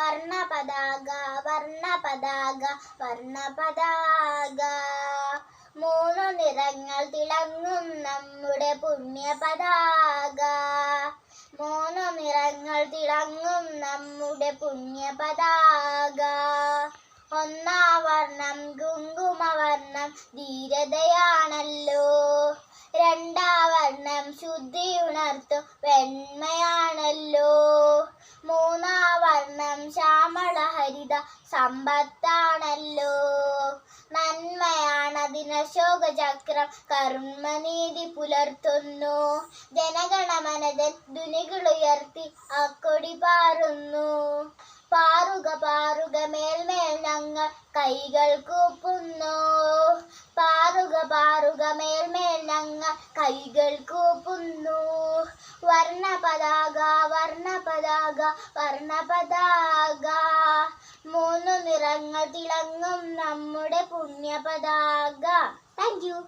വർണ പതാക വർണ പതാക വർണ പതാക മൂന്നു നിറങ്ങൾ തിളങ്ങും നമ്മുടെ പുണ്യ പതാക മൂന്നു നിറങ്ങൾ തിളങ്ങും നമ്മുടെ പുണ്യ പതാക ഒന്നാം വർണം കുങ്കുമവർണം ധീരതയാണല്ലോ. രണ്ടാം വർണം ശുദ്ധി ഉണർത്തും വെണ്മയാണല്ലോ. ഹരിത സമ്പത്താണല്ലോ. നന്മയാണതിന് അശോകചക്രം. കർമ്മനീതി പുലർത്തുന്നു. ജനഗണമനതൻ ധുനികളുയർത്തി അക്കൊടി പാറുന്നു. പാറുക പാറുക മേൽമേൽ ഞങ്ങൾ കൈകൾ കൂപ്പുന്നു. പാറുക പാറുക മേൽമേൽ ഞങ്ങൾ കൈകൾ കൂപ്പുന്നു. വർണ പതാക വർണ പതാക വർണ പതാക മൂന്നു നിറങ്ങൾ തിളങ്ങും നമ്മുടെ പുണ്യ പതാക താങ്ക് യു